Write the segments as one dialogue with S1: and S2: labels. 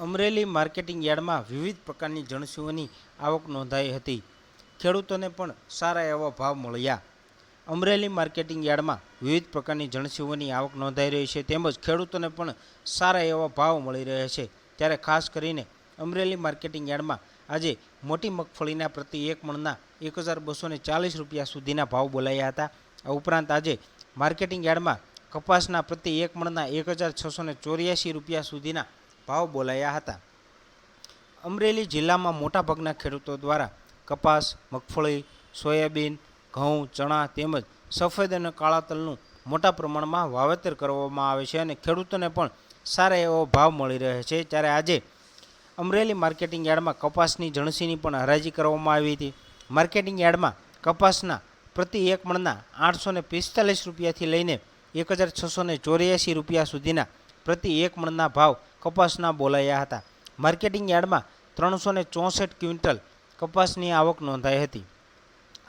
S1: Amreli marketing યાર્ડમાં વિવિધ પ્રકારની જણસીઓની આવક નોંધાઈ હતી. ખેડૂતોને પણ સારા એવા ભાવ મળ્યા. અમરેલી માર્કેટિંગ યાર્ડમાં વિવિધ પ્રકારની જણસીઓની આવક નોંધાઈ રહી છે તેમજ ખેડૂતોને પણ સારા એવા ભાવ મળી રહ્યા છે. ત્યારે ખાસ કરીને અમરેલી માર્કેટિંગ યાર્ડમાં આજે મોટી મગફળીના પ્રતિ એક મણના એક હજાર બસોને ચાલીસ રૂપિયા સુધીના ભાવ બોલાયા હતા. આ ઉપરાંત આજે માર્કેટિંગ યાર્ડમાં કપાસના પ્રતિ એક મણના એક હજાર છસો ચોર્યાસી રૂપિયા સુધીના ભાવ બોલાયા હતા. અમરેલી જિલ્લામાં મોટાભાગના ખેડૂતો દ્વારા કપાસ, મગફળી, સોયાબીન, ઘઉં, ચણા તેમજ સફેદ અને કાળા તલનું મોટા પ્રમાણમાં વાવેતર કરવામાં આવે છે અને ખેડૂતોને પણ સારા એવો ભાવ મળી રહે છે. ત્યારે આજે અમરેલી માર્કેટિંગ યાર્ડમાં કપાસની જણસીની પણ હરાજી કરવામાં આવી હતી. માર્કેટિંગ યાર્ડમાં કપાસના પ્રતિ એક મણના આઠસો ને પિસ્તાલીસ રૂપિયાથી લઈને એક હજાર છસો ચોર્યાસી રૂપિયા સુધીના પ્રતિ એક મણના ભાવ કપાસના બોલાયા હતા. માર્કેટિંગ યાર્ડમાં ત્રણસો ને ચોસઠ ક્વિન્ટલ કપાસની આવક નોંધાઈ હતી.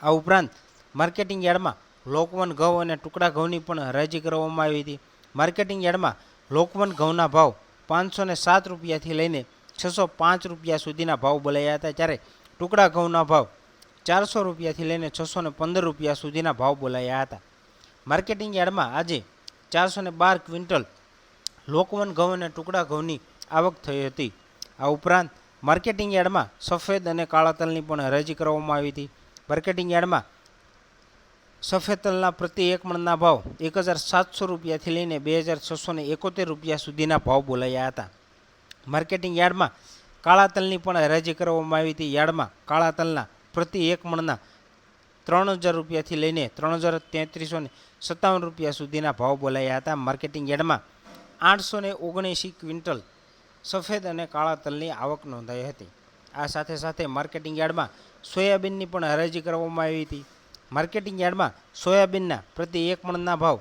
S1: આ ઉપરાંત માર્કેટિંગ યાર્ડમાં લોકવન ઘઉં અને ટુકડા ઘઉંની પણ હરાજી કરવામાં આવી હતી. માર્કેટિંગ યાર્ડમાં લોકવન ઘઉંના ભાવ પાંચસો ને સાત રૂપિયાથી લઈને છસો પાંચ રૂપિયા સુધીના ભાવ બોલાયા હતા, જ્યારે ટુકડા ઘઉંના ભાવ ચારસો રૂપિયાથી લઈને છસો ને પંદર રૂપિયા સુધીના ભાવ બોલાયા હતા. માર્કેટિંગ યાર્ડમાં આજે ચારસો ને બાર ક્વિન્ટલ લોકવન ઘઉં અને ટુકડા ઘઉંની આવક થઈ હતી. આ ઉપરાંત માર્કેટિંગ યાર્ડમાં સફેદ અને કાળા તલની પણ હરાજી કરવામાં આવી હતી. માર્કેટિંગ યાર્ડમાં સફેદ તલના પ્રતિ એક મણના ભાવ એક હજાર સાતસો રૂપિયાથી લઈને બે હજાર છસો એકોતેર રૂપિયા સુધીના ભાવ બોલાયા હતા. માર્કેટિંગ યાર્ડમાં કાળા તલની પણ હરાજી કરવામાં આવી હતી. યાર્ડમાં કાળા તલના પ્રતિ એક મણના ત્રણ હજાર રૂપિયાથી લઈને ત્રણ હજાર તેત્રીસો સત્તાવન રૂપિયા સુધીના ભાવ બોલાયા હતા. માર્કેટિંગ યાર્ડમાં આઠસો ને ઓગણએંસી ક્વિન્ટલ સફેદ અને કાળા તલની આવક નોંધાઈ હતી. આ સાથે સાથે માર્કેટિંગ યાર્ડમાં સોયાબીનની પણ હરાજી કરવામાં આવી હતી. માર્કેટિંગ યાર્ડમાં સોયાબીનના પ્રતિ એક મણના ભાવ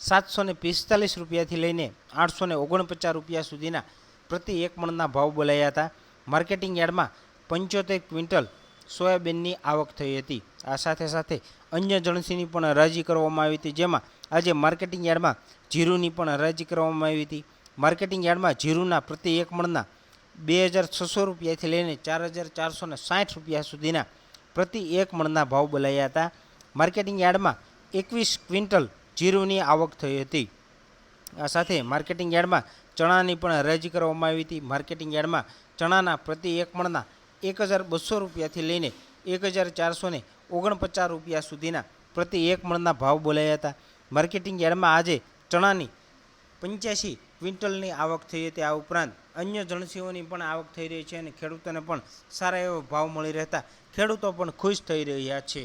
S1: સાતસો ને પિસ્તાલીસ રૂપિયાથી લઈને આઠસો ને ઓગણપચાસ રૂપિયા સુધીના પ્રતિ એક મણના ભાવ બોલાયા હતા. માર્કેટિંગ યાર્ડમાં પંચોતેર ક્વિન્ટલ સોયાબીનની આવક થઈ હતી. આ સાથે સાથે અન્ય જણસીની પણ હરાજી કરવામાં આવી હતી. જેમાં આજે માર્કેટિંગ યાર્ડમાં જીરુની પણ હરાજી કરવામાં આવી હતી. માર્કેટિંગ યાર્ડમાં જીરુના પ્રતિ એક મણના બે હજાર છસો રૂપિયાથી લઈને ચાર હજાર ચારસો ને સાઠ રૂપિયા સુધીના પ્રતિ એક મણના ભાવ બોલાયા હતા. માર્કેટિંગ યાર્ડમાં એકવીસ ક્વિન્ટલ જીરુની આવક થઈ હતી. આ સાથે માર્કેટિંગ યાર્ડમાં ચણાની પણ હરાજી કરવામાં આવી હતી. માર્કેટિંગ યાર્ડમાં ચણાના પ્રતિ એક મણના એક હજાર બસો રૂપિયાથી લઈને એક હજાર ચારસો ઓગણપચાસ રૂપિયા સુધીના પ્રતિ એક મણના ભાવ બોલાયા હતા. માર્કેટિંગ યાર્ડમાં આજે ચણાની પંચ્યાસી ક્વિન્ટલની આવક થઈ હતી. આ ઉપરાંત અન્ય જણસીઓની પણ આવક થઈ રહી છે અને ખેડૂતોને પણ સારા એવો ભાવ મળી રહેતા ખેડૂતો પણ ખુશ થઈ રહ્યા છે.